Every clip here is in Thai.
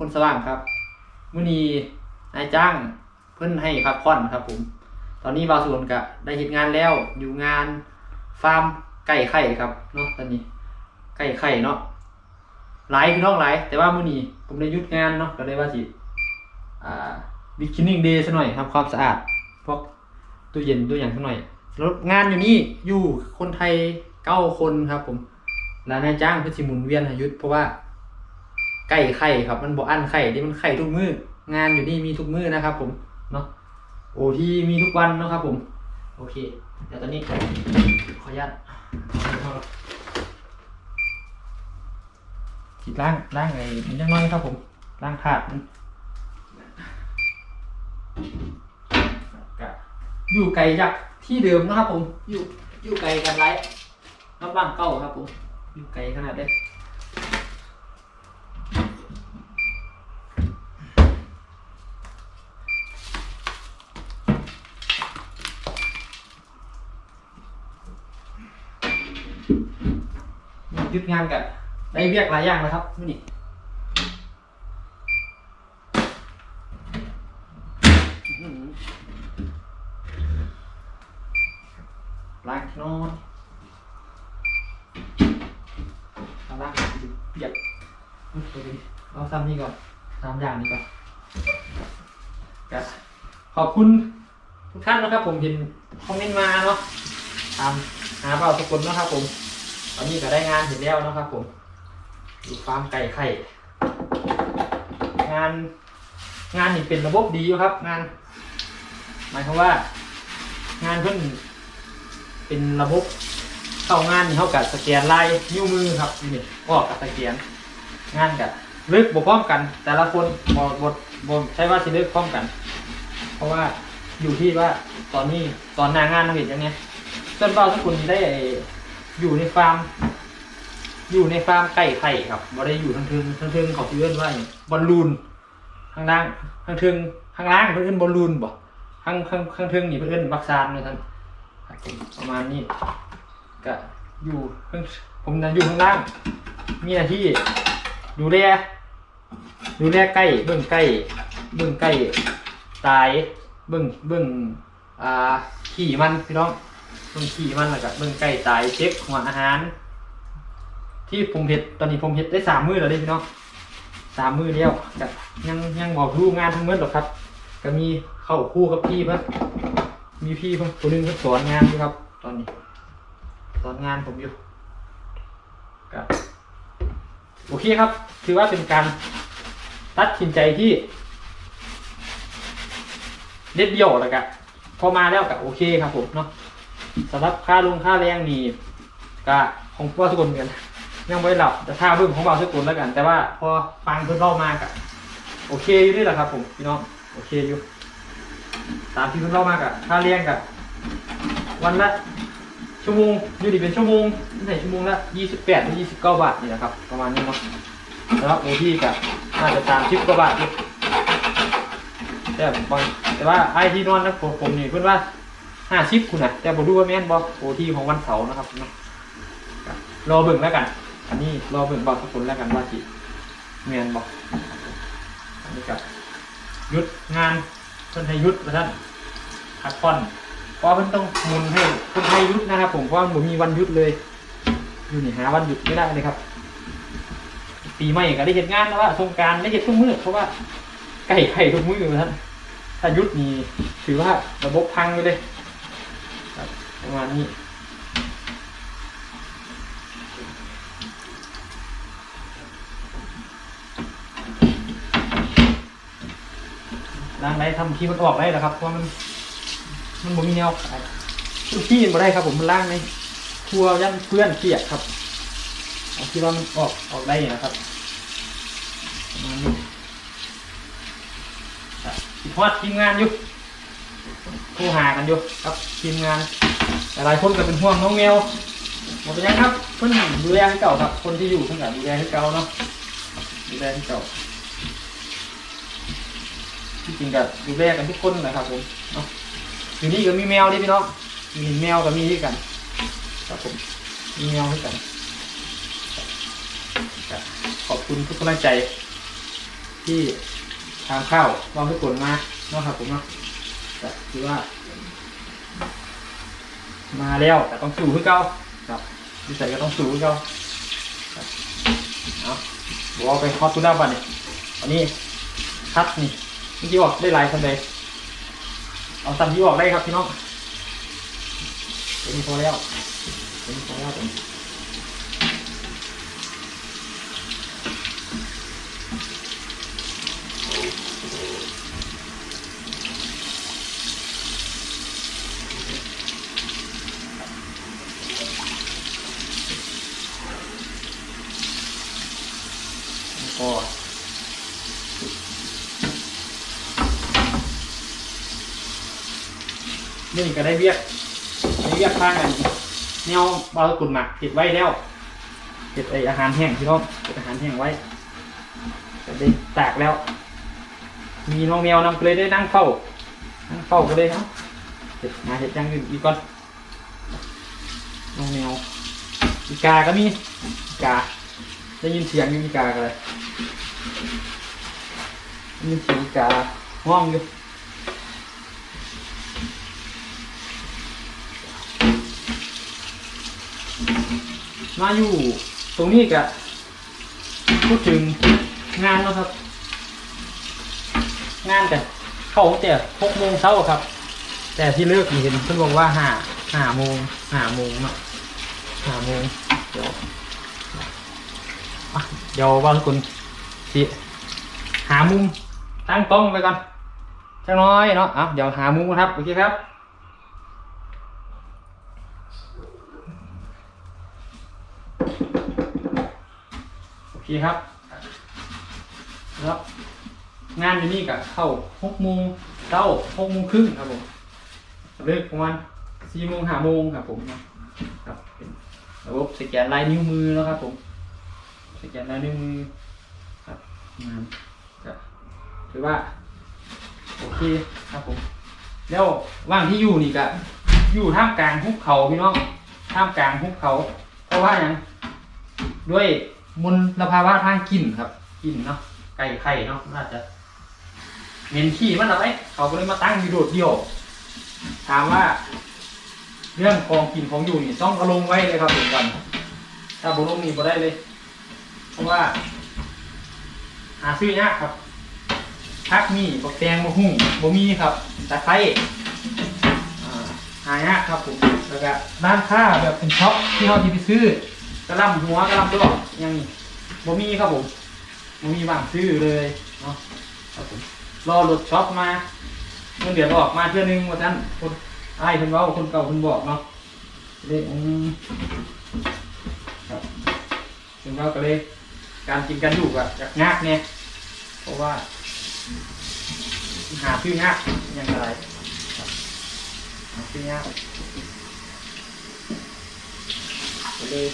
คนสว่างครับมื้อนี้นายจ้างเพิ่นให้พักผ่อนครับผม ตอนนี้บาวสกุลก็ได้เฮ็ดงานแล้วอยู่งานฟาร์มไก่ไข่ครับเนาะตอนนี้ไก่ไข่เนาะหลายพี่น้องหลายแต่ว่ามื้อนี้ผมได้ยุดงานเนาะก็เลยว่าสิอ่าบิ๊กคินนิ่งเดย์ซะหน่อยทำความสะอาดพวกตู้เย็นตู้อย่างซะหน่อยแล้วงานอยู่นี่อยู่คนไทยเก้าคนครับผมแล้วนายจ้างเพื่อสิหมุนเวียนหยุดเพราะว่า ไก่ไข่ครับ มันบ่อั้นไข่ที่มันไข่ทุกมืองานอยู่นี่มีทุกมื้อนะครับ ผมเนาะโอที่มีทุกวันนะครับ ผม โอเค เดี๋ยวตอนนี้ ขออนุญาตขีดล่างล่างไอ้มันยังน้อยครับผมล่างถาดอยู่ไกลจากที่เดิมนะครับ ผม อยู่อยู่ไกลกันไรน้ำบ้านเก้าครับผม อยู่ไกลขนาดเด้ งานกันได้เรียกหลายอย่างนะครับนี่ล้างนอนเอาล้างเปียกเอาซ้ำนี่ก่อนสามอย่างนี้ก่อนขอบคุณทุกท่านนะครับผมเห็นคอมเมนต์มาเนาะตามหาเปล่าทุกคนนะครับผม ตอนนี้ก็ได้งานเสร็จแล้วนะครับ ผมอยู่ฟาร์มไก่ไข่งาน งานนี่เป็นระบบดีอยู่ครับ งาน หมายความว่า งานเพิ่นเป็นระบบเข้างานนี่เขากับสแกนลายนิ้วมือครับนี่ออกกับสแกนงานกับเลิกบ่พร้อมกัน แต่ละคนบ่บ่บ่ใช่ว่าสิเลิกพร้อมกัน เพราะว่าอยู่ที่ว่าตอนนี้ตอนหน้างานเราเห็นอย่างเนี้ยจนเป้าทุกคนได้ อยู่ในฟาร์ม อยู่ในฟาร์มไก่ไข่ครับบ่ได้อยู่ทางทิงทางทิงเขาสิเอิ้นว่าหยังบอลลูนข้างล่างทางทิงข้างล่างเพิ่เอิ้นบอลลูนบ่ข้างข้างข้างทิงนี่เพิ่เอิ้นบักซานเลยท่านประมาณนี้ก็อยู่ข้างผมนะอยู่ข้างล่าง มีหน้าที่ดูแลดูแลไก่เบิ่งไก่เบิ่งไก่ตายเบิ่งเบิ่งอ่าขี่มันพี่น้อง เบิ่งขี่มันแล้วก็เบิ่งไก่ตายเช็คหัวอาหาร ที่ผมเห็ดตอนนี้ผมเห็ดได้สามมือแล้วเด้พี่น้องสามมือเดียวก็ยังยังบอกรู้งานทั้งหมดหรอกครับ ก็มีเข้าคู่กับพี่เพิ่นมีพี่เพิ่นคนนึงเพิ่นสอนงานอยู่ครับ ตอนนี้ สอนงานผมอยู่ก็โอเคครับ ถือว่าเป็นการตัดสินใจที่เด็ดเดี่ยวแล้วกันพอมาแล้วก็โอเคครับผมเนาะ สำหรับค่าลงค่าแรงนี่ก็ของพ่อสกุลกันยังไม่ได้หลับแต่าเบิ่งของเบาสกุลแล้วกัน แต่ว่าพอฟังเพิ่นเล่ามาก็โอเคอยู่ด้วยแหละครับ ผมพี่น้องโอเคอยู่ตามที่เพิ่นเล่ามากอะค่าเลี้ยงกับวันละชั่วโมงอยู่ดีเป็นชั่วโมงไม่ใช่ชั่วโมงละยี่สิบแปดหรือยี่สิบเก้าบาทนี่นะครับ ประมาณนี้เนาะแล้วโอที่กับน่าจะตามชิปกว่าบาทอยู่แต่บางแต่ว่าไอที่นอนนะผมผมนี่เพื่อนว่า ห้าชิปคุณนะแต่ผมดูว่าแม่นบอกโอทีของวันเสาร์นะครับนะรอเบิ่งแล้วกัน อันนี้รอเบิ่งบอกทุกคนแล้วกันว่าสิแม่นบอกอันนี้กับยุดงานเพื่อนให้ยุดนะท่านพักผ่อนเพราะมันต้องมุนให้คนไทยยุดนะครับ ผมเพราะว่าผมมีวันหยุดเลย อยู่นี่หาวันหยุดไม่ได้เลยครับปีใหม่ก็ได้เห็นงานแล้วว่าสงการได้เห็นทุกมือเพราะว่าไก่ไข่ทุกมือท่านถ้าหยุดนี่ถือว่าระบบพังไปเลย ประมาณนี้ล้างได้ทำทีมันออกได้แล้วครับเพราะมันมันบ่มีแนวขายทุกที่บ่ได้ครับผมมันล่างในครัวยันเพื่อนเปียกครับเอาทีว่ามันออกออกได้นะครับประมาณนี้พอดทีมงานอยู่โทรหากันอยู่ครับทีมงาน หลายคนก็เป็นห่วงน้องแมวหมดไปยังครับเพิ่นดูแลให้เก่าครับ คนที่อยู่เพิ่นก็ดูแลให้เก่าเนาะดูแลให้เก่าที่จริงก็ดูแลกันทุกคนแหละครับผมเนาะอยู่นี่ก็มีแมวดิพี่น้องมีแมวก็มีด้วยกันครับผมมีแมวด้วยกันขอบคุณทุกกำลังใจ ที่ทางเข้าววางทุกคนมาเนาะครับผมเนาะแต่คือว่า มาแล้วแต่ต้องสู้ขึ้นเก้าครับนิสัยก็ต้องสู้ขึ้นเก้าเอาบอกเอาไปฮอตทุนหน้าบันนี่อันนี้คัดนี่เมื่อกี้บอกได้หลายคนเลยเอาซ้ำที่บอกได้ครับพี่น้องเป็นพอแล้วเป็นพอแล้วผมแล้วก็นี่ ก็ได้เวียกได้เวียกข้างกันแนวบาลกุนหมักเก็บไว้แล้วเก็บไออาหารแห้งพี่น้องเก็บอาหารแห้งไว้ก็ได้ตากแล้ว มีน้องแมวนำก็เลยได้นั่งเฝ้านั่งเฝ้าก็เลยเนาะเห็ดหาเห็ดอยังอื่นอีกก่อนน้องแมวอีกาก็มีอีกาได้ยินเสียงอยู่อีกากันเลยได้ยินเสียงอีกาห้องอยู่ มาอยู่ ตรงนี้กะพูดถึงงานนะครับ งานแต่เข้าแต่หกโมงเช้าครับ แต่ที่เลิกเห็นเพิ่นบอกว่าห้าห้าโมงห้าโมงเนาะห้าโมงเดี๋ยวเดี๋ยวว่าทุกคนสิหามุมตั้งกล้องไปก่อนจังน้อยเนาะอะเดี๋ยวหามุมครับโอเคครับ โอเคครับแล้วงานอยู่นี่กับเข้าหกโมงเก้าหกโมงครึ่งครับผมเลิกประมาณสี่โมงห้าโมงครับผมนะครับเป็นระบบสแกนลายนิ้วมือแล้วครับผมสแกนลายนิ้วมือครับงานก็ถือว่าโอเคครับผม แล้วว่างที่อยู่นี่ก็อยู่ท่ามกลางหุบเขาพี่น้องท่ามกลางหุบเขา เพราะว่าอย่าง ด้วยมลภาวะทางกลิ่นครับกลิ่นเนาะไก่ไข่เนาะน่าจะเหม็นขี้มันอะไรเขาก็เลยมาตั้งอยู่โดดเดียวถามว่า เรื่องของกลิ่นของอยู่นี่ต้องเอาลงไว้เลยครับผมก่อนถ้าบุลงนี่บ่ได้เลย เพราะว่า หาซื้อยากครับพักมีบกแตงบักหุ่งบ่มีครับตะไคร้อ่าหายากครับผมแล้วก็ร้านค้าแบบเป็นช็อปที่เราที่ไปซื้อ กระลำหัวกระลำดอกยังบ่มีครับผมบ่มีบางซื้อเลยเนาะครับผมรอรถช็อปมาเงินเดือนออกมาเทื่อนึงว่าท่านคนไอ้ายเพิ่นเว้าคนเก่าเพิ่นบอกเนาะเลยอืมครับซึ่งเราก็เลยการกินกันอยู่อะจากยากเนี่ยเพราะว่า หาชื่อยากย่างไรครับหาชื่อยากเลย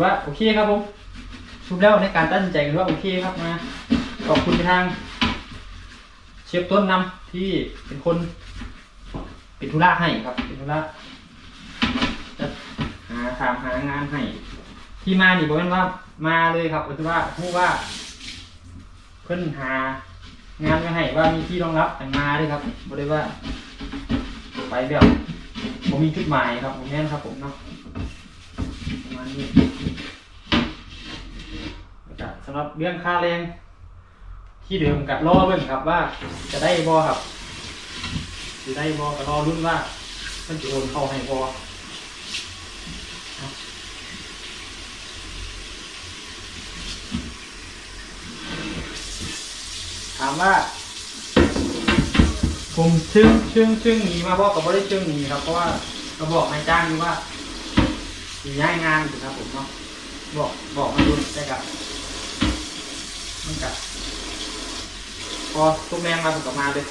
อว่าโอเคครับผมทุกแล้วในการตัดสินใจกันว่าโอเคครับมาขอบคุณไปทาง เชฟต้นนำที่เป็นคนเป็นธุระให้ครับ เป็นธุระจะหาถามหางานให้ที่มานี่บอกกันว่ามาเลยครับก็คือว่าพูดว่า เพิ่นหางานมาให้ว่ามีที่รองรับแต่มาเลยครับบอกได้ว่า ไปแบบผมมีจุดหมายครับผมแน่นครับผมเนาะ มาณนี้สำหรับเรื่องค่าแรงที่เดิมกับรอเบิ่งครับว่าจะได้บอครับจะได้บอกัรอรุ่นว่ามันจะโอนเข้าให้บอถามว่าผมชึ่งชึ่งชึ่งหนีมาบอกกับว่าได้ชึ่งหนีครับเพราะว่าเราบอกนายจ้างอยู่ว่า สีย้ายงานอยู่ครับผมเนาะบอกบอกมาดูได้ครับมันกับพอตุ้มแมงมาผมกกับมาเลย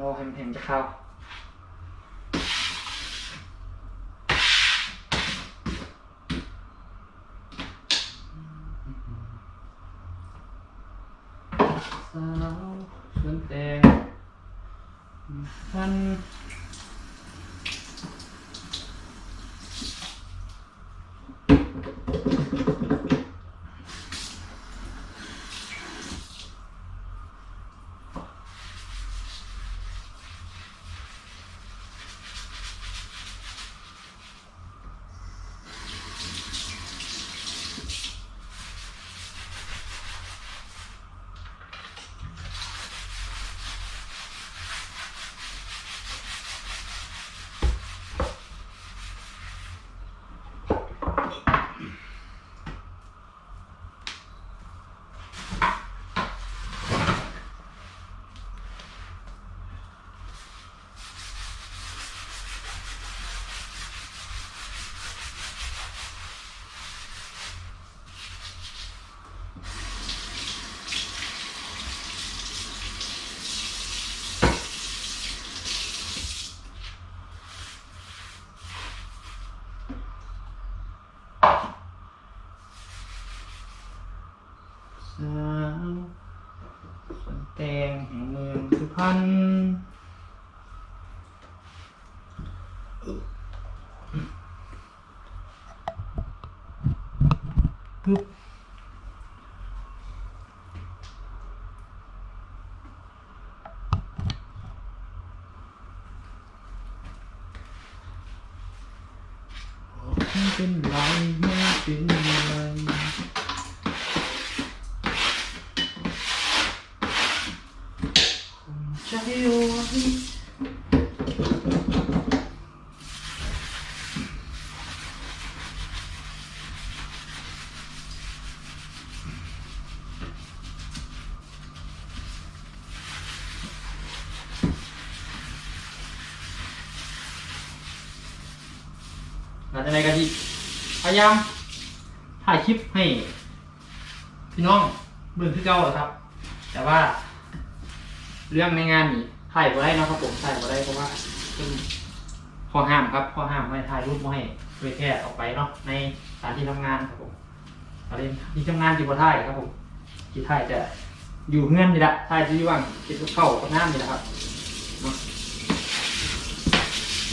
รอให้มันแห้งจะเข้าสาวสวนแตงพัน สาวสวน แตงแห่งเมืองสุพรรณปึ๊บไม่เป็นไรไม่เป็นไร ใจไว้ หลังจากนั้นก็ที่พยายามถ่ายคลิปให้ พี่น้องเบิ่งคือเก่าอครับ แต่ว่า เรื่องในงานนี่ถ่ายบ่ได้นะครับผมถ่ายบ่ได้เพราะว่าเป็นข้อห้ามครับข้อห้ามไม่ถ่ายรูปไม่ให้เผยแพร่ออกไปเนาะในสถานที่ทำงานครับผมอะไรที่ทำงานที่บ่ถ่ายครับผมที่ถ่ายจะอยู่เงื่อนนี่แหละถ่ายจะอยู่ว่างคิดว่าเข้ากับน้ำนี่แหละครับเนาะ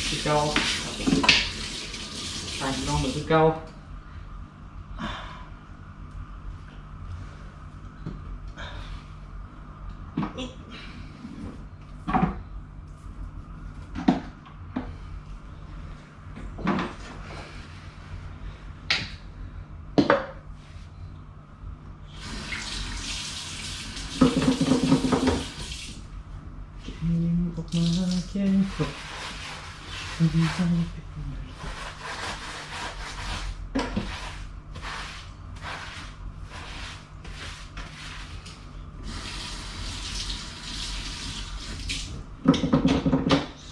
คือเก่า ครับผมถ่ายพี่น้องเหมือนคือเก่า เข็มออกมาเข็มตกมันดีใจเป็นไร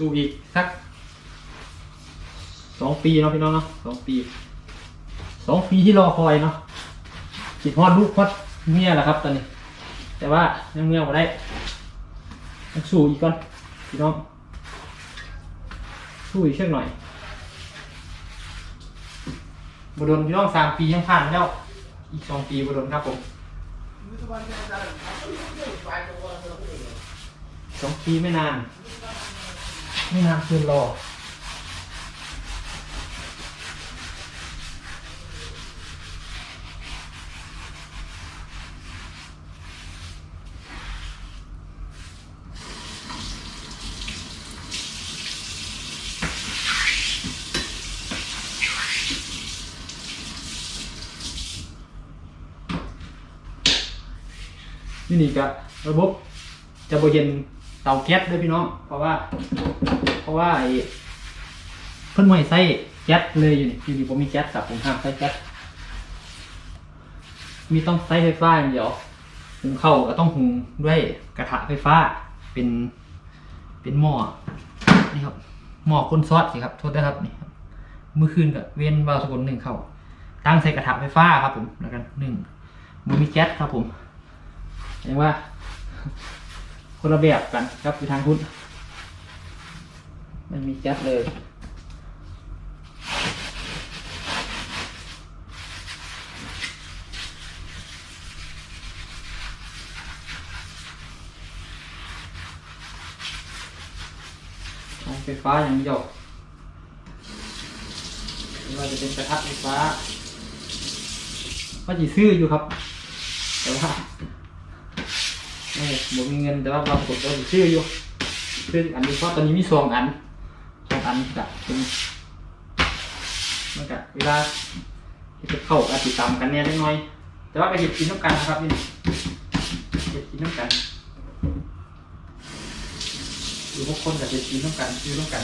สู้อีกสักสองปีเนาะพี่น้องเนาะสองปีสองปีที่รอคอยเนาะคิดฮอดลูกฮอดเมียแหละครับตอนนี้ แต่ว่ายังเมียบ่ได้ต้องสู้อีกก่อนพี่น้องสู้อีกเช่นหน่อยบโดนพี่น้องสามปียังผ่านแล้วอีกสองปีบโดนครับผมสองปีไม่นาน ไม่นานเกินรอนี่นี่ก็ระบบจะบเย็น เตาแก๊สด้วยพี่น้อง เพราะว่า เพราะว่าไอ้เพิ่นไม่ใส่แก๊สเลยอยู่นี่อยู่นี่ผมมีแก๊สครับผมห้ามใส่แก๊สมีต้องใช้ไฟฟ้าอย่างเดียวหุงข้าวก็ต้องหุงด้วยกระทะไฟฟ้า เป็น เป็นหม้อ นี่ครับ หม้อคนซอสสิครับ โทษนะครับนี่ครับเมื่อคืนกับเว้นวาล์วสกุลหนึ่งเข้า ตั้งใส่กระทะไฟฟ้าครับผม แล้วกันหนึ่งมันมีแก๊สครับผมเห็นว่า คนละแบบกันครับอยู่ทางพุทธไม่มีจัดเลยไฟฟ้าอย่างเดียวไม่ว่าจะเป็นกระทะไฟฟ้า ก็จีซื้ออยู่ครับ แต่ว่า ไม่ผมมีเงินแต่ว่าบางคนก็ซื้ออยู่ซื้ออันนี้เพราะตอนนี้มีสองอันสองอันกับเป็นมันกับเวลาที่จะเข้าอาจจะตามกันแน่เล็กน้อย แต่ว่าก็เห็ดกินน้ำกันนะครับนี่เห็ดกินน้ำกันอยู่พวกคนกับเห็ดกินน้ำกันอยู่น้ำกัน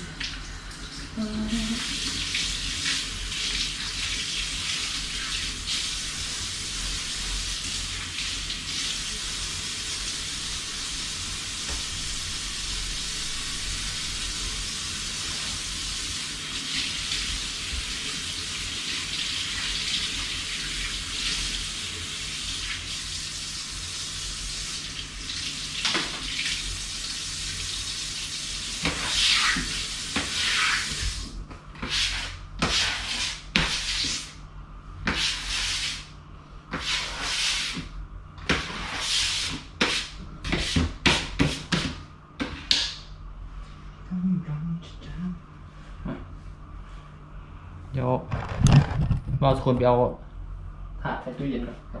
เดี๋ยว เราควรไปเอาถาดใส่ตู้เย็นก่อน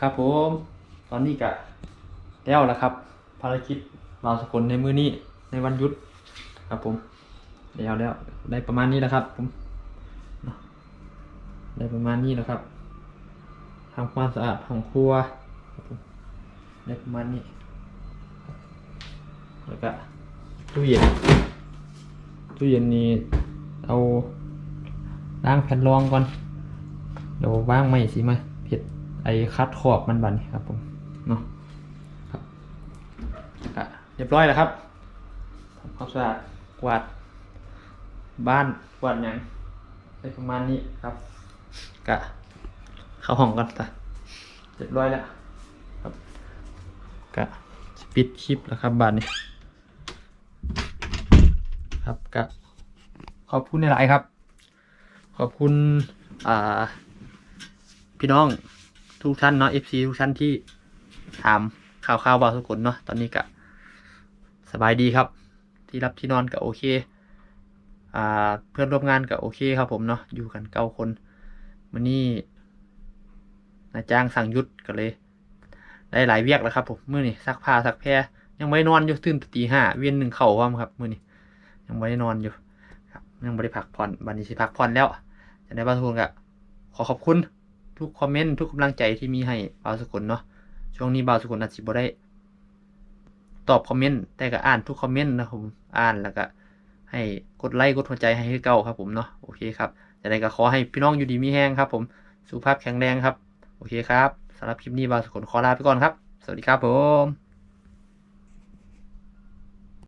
ครับผม ตอนนี้ก็แล้วแล้วครับ ภารกิจเราสกุลในมือนี้ในวันหยุดครับผมแล้วแล้วได้ประมาณนี้แหละครับผมได้ประมาณนี้แหละครับทำความสะอาดห้องครัวได้ประมาณนี้แล้วก็ตู้เย็นตู้เย็นนี้เอาล้างแผ่นรองก่อนเดี๋ยวว่างไหมสิมาเผ็ด ไอ้คัดขอบมันบัดนครับผมเนาะครับก็เรียบร้อยแล้วครับทำความสะอาดกวาดบ้านกวาดหยังไปประมาณนี้ครับกะเข้าห้องก่อนตะเรียบร้อยแล้วครับกะจะปิดคลิปแล้วครับบ้านนี้ ครับกะขอบคุณในหลายๆครับ ขอบคุณ อ่า พี่น้อง ทุกท่านเนาะ FC ทุกท่านที่ถามข่าวข่าวบาวสกุลเนาะตอนนี้ก็สบายดีครับ ที่รับที่นอนก็โอเค อ่าเพื่อนร่วมงานก็โอเคครับผมเนาะอยู่กันเก้าคนวันนี้นายจ้างสั่งหยุดก็เลย ได้หลายเวียกแล้วครับผมมื่อนี้ซักผ้าซักแพรยังไม่นอนอยู่ตื่นตีห้าเวียนหนึ่งเข่าว่ามครับมื่อนี้ยังไม่ได้นอนอยู่ครับยังไม่ได้พักผ่อนวันนี้สิพักผ่อนแล้วจะได้บางทุนก็ขอขอบคุณ ทุกคอมเมนต์ทุกกำลังใจที่มีให้บาวสกุลเนาะช่วงนี้บาวสกุลอาจจะบ่ได้ ตอบคอมเมนต์แต่ก็อ่านทุกคอมเมนต์นะครับผมอ่านแล้วก็ ให้กดไลค์กดหัวใจให้เก่าครับผมเนาะโอเคครับจะได้ก็ขอให้พี่น้องอยู่ดีมีแห้งครับ ผมสุขภาพแข็งแรงครับ โอเคครับสำหรับคลิปนี้บาวสกุลขอลาไปก่อนครับ สวัสดีครับผม